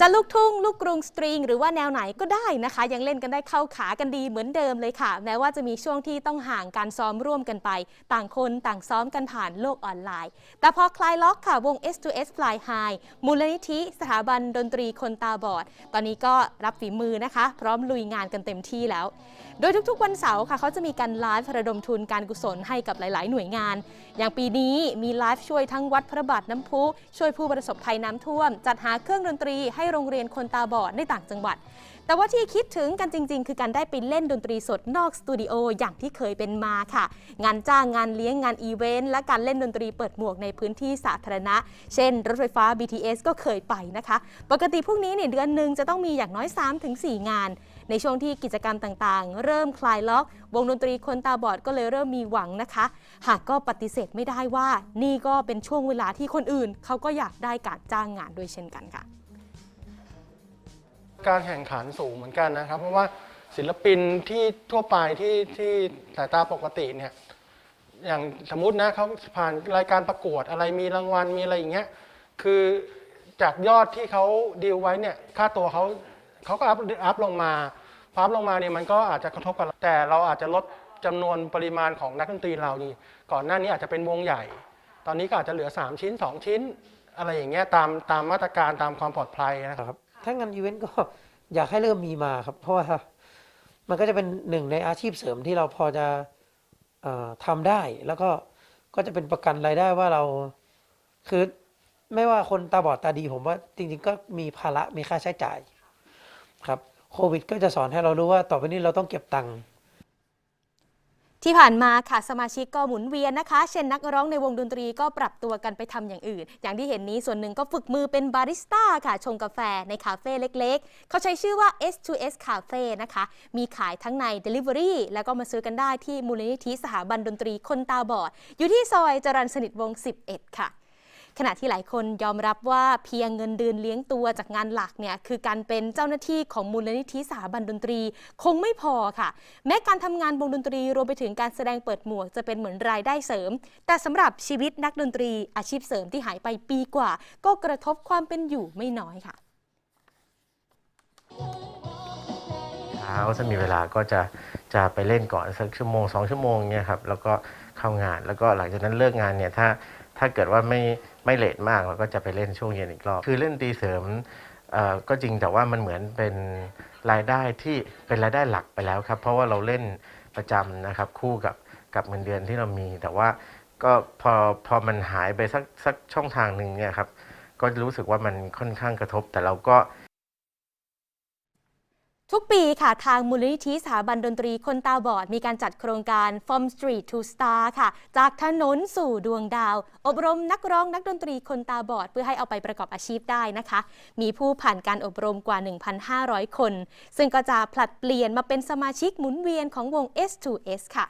จะลูกทุ่งลูกกรุงสตริงหรือว่าแนวไหนก็ได้นะคะ ยังเล่นกันได้เข้าขากันดีเหมือนเดิมเลยค่ะ แม้ว่าจะมีช่วงที่ต้องห่างการซ้อมร่วมกันไป ต่างคนต่างซ้อมกันผ่านโลกออนไลน์ แต่พอคลายล็อกค่ะวง S2S Fly High มูลนิธิสถาบันดนตรีคนตาบอด ตอนนี้ก็รับฝีมือนะคะ พร้อมลุยงานกันเต็มที่แล้ว โดยทุกๆ วันเสาร์ค่ะเขาจะมีการไลฟ์ระดมทุนการกุศลให้กับหลายๆ หน่วยงาน อย่างปีนี้มีไลฟ์ช่วยทั้งวัดพระบาทน้ำพุช่วยผู้ประสบภัยน้ำท่วม จัดหาเครื่องดนตรีให้โรงเรียนคนตาบอดในต่างจังหวัด แต่ว่าที่คิดถึงกันจริง ๆ คือการได้ไปเล่นดนตรีสดนอกสตูดิโออย่างที่เคยเป็นมาค่ะ งานจ้างงานเลี้ยงงานอีเวนต์และการเล่นดนตรีเปิดหมวกในพื้นที่สาธารณะ เช่น รถไฟฟ้า BTS ก็เคยไปนะคะ ปกติพวกนี้เนี่ยเดือนหนึ่งจะต้องมีอย่างน้อย 3-4 งานในช่วงที่กิจกรรมต่างๆ เริ่มคลายล็อก วงดนตรีคนตาบอดก็เลยเริ่มมีหวังนะคะ หากก็ปฏิเสธไม่ได้ว่า นี่ก็เป็นช่วงเวลาที่คนอื่น เขาก็อยากได้การจ้างงานด้วยเช่นกันค่ะ การแข่งขันสูงเหมือนกันนะครับ เพราะว่าศิลปินที่ทั่วไปที่ที่สายตาปกติเนี่ยอย่างสมมตินะเขาผ่านรายการประกวดอะไรมีรางวัลมีอะไรอย่างเงี้ยคือจากยอดที่เขาดีลไว้เนี่ยค่าตัวเขาเขาก็อัพอัพลงมาพอัพลงมาเนี่ยมันก็อาจจะกระทบกับแต่เราอาจจะลดจำนวนปริมาณของนักดนตรีเรานี่ก่อนหน้านี้อาจจะเป็นวงใหญ่ ตอนนี้ก็อาจจะเหลือ 3 ชิ้น 2 ชิ้น อะไรอย่างเงี้ยตามตามมาตรการตามความปลอดภัยนะครับ ถ้างานอีเวนต์ก็อยากให้เริ่มมีมาครับ เพราะว่ามันก็จะเป็นหนึ่งในอาชีพเสริมที่เราพอจะอ่อทำได้ แล้วก็ก็จะเป็นประกันรายได้ว่าเราคือไม่ว่าคนตาบอดตาดีผมว่าจริง ๆ ก็มีภาระมีค่าใช้จ่ายครับโควิด ก็จะสอนให้เรารู้ว่าต่อไปนี้เราต้องเก็บตังค์ ที่ผ่านมาค่ะสมาชิกก็หมุนเวียนนะคะ เช่นนักร้องในวงดนตรีก็ปรับตัวกันไปทำอย่างอื่น อย่างที่เห็นนี้ส่วนหนึ่งก็ฝึกมือเป็นบาริสต้าค่ะ ชงกาแฟในคาเฟ่เล็กๆ เขาใช้ชื่อว่า S2S Cafe นะคะ มีขายทั้งใน Delivery แล้วก็มาซื้อกันได้ที่มูลนิธิสถาบันดนตรีคนตาบอด อยู่ที่ซอยจรัญสนิทวง 11 ค่ะ ขณะที่หลายคนยอมรับว่าเพียงเงินเดือนเลี้ยงตัวจากงานหลักเนี่ยคือการเป็นเจ้าหน้าที่ของมูลนิธิสถาบันดนตรี คงไม่พอค่ะ แม้การทำงานวงดนตรีรวมไปถึงการแสดงเปิดหมวกจะเป็นเหมือนรายได้เสริม แต่สำหรับชีวิตนักดนตรีอาชีพเสริมที่หายไปปีกว่า ก็กระทบความเป็นอยู่ไม่น้อยค่ะเช้าถ้ามีเวลาก็จะจะไปเล่นก่อนสักชั่วโมงสองชั่วโมงเนี่ยครับแล้วก็เข้างานแล้วก็หลังจากนั้นเลิกงานเนี่ยถ้า ถ้าเกิดว่าไม่ไม่เลทมากเราก็จะไปเล่นช่วงเย็นอีกรอบ คือเล่นตีเสริมก็จริงแต่ว่ามันเหมือนเป็นรายได้ที่เป็นรายได้หลักไปแล้วครับ เพราะว่าเราเล่นประจำนะครับคู่กับกับเงินเดือนที่เรามี แต่ว่าก็พอพอมันหายไปสักสักช่องทางหนึ่งเนี่ยครับก็รู้สึกว่ามันค่อนข้างกระทบ แต่เราก็ ทุกปีค่ะ ทางมูลนิธิสถาบันดนตรีคนตาบอด มีการจัดโครงการ From Street to Star ค่ะ จากถนนสู่ดวงดาว อบรมนักร้องนักดนตรีคนตาบอด เพื่อให้เอาไปประกอบอาชีพได้นะคะ มีผู้ผ่านการอบรมกว่า 1,500 คน ซึ่งก็จะผลัดเปลี่ยนมาเป็นสมาชิกหมุนเวียนของวง S2S ค่ะ